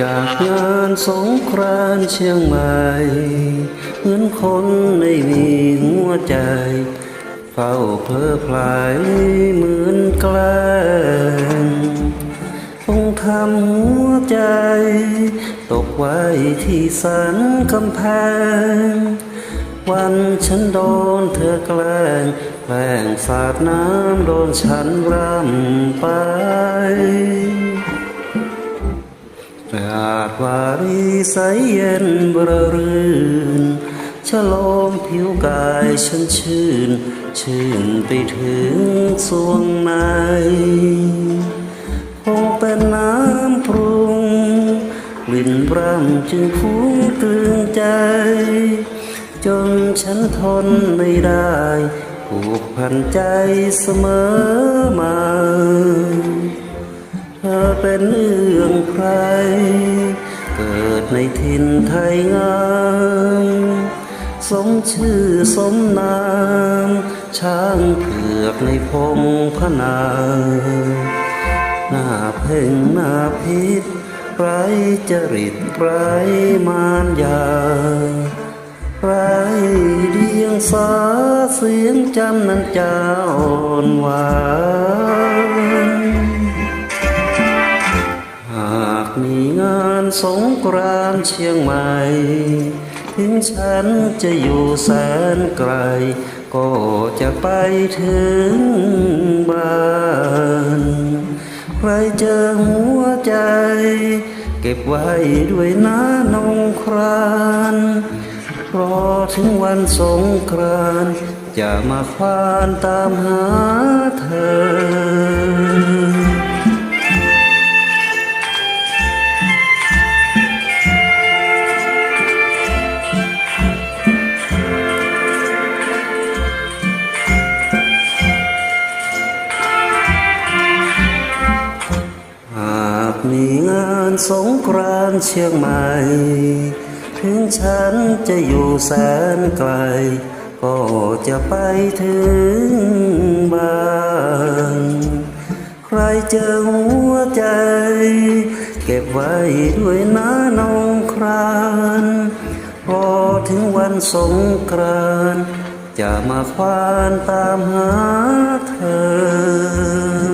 จากงานสงกรานเชียงใหม่เหมือนคนไม่มีหัวใจ เฝ้าเพลอพลายเหมือนแกล้งต้องทำหัวใจ ตกไว้ที่สันกำแพง วันฉันโดนเธอแกล้งแกล้งสาดน้ำโดนฉันร่ำไป อาจวารีใสเย็นบรรื่นฉโลมผิวกายฉันชื่น ชื่นไปถึงสวงในคงเป็นน้ำปรุงกลิ่นร่ำจึงฟุ้งตรึงใจ จนฉันทนไม่ได้ผูกพันใจเสมอมา เธอเป็นเอื้องใคร เกิดในถิ่นไทยงามสมชื่อสมนาม ช้างเผือกในพงพนาหน้าเพ่งหน้าพิษไรจริตไรมารยาไรเดียงสาเสียงจันนั้นจะอ่อนหวาน สงกรานเชียงใหม่ ถึงฉันจะอยู่แสนไกล ก็จะไปถึงบ้าน ใครเจอหัวใจ เก็บไว้ด้วยน้านงครานรอถึงวันสงกรานจะมาควานตามหาเธอ มีงานสงกรานเชียงใหม่ ถึงฉันจะอยู่แสนไกล ก็จะไปถึงบ้านใครเจอหัวใจ เก็บไว้ด้วยน้านองคราน พอถึงวันสงกรานจะมาควานตามหาเธอ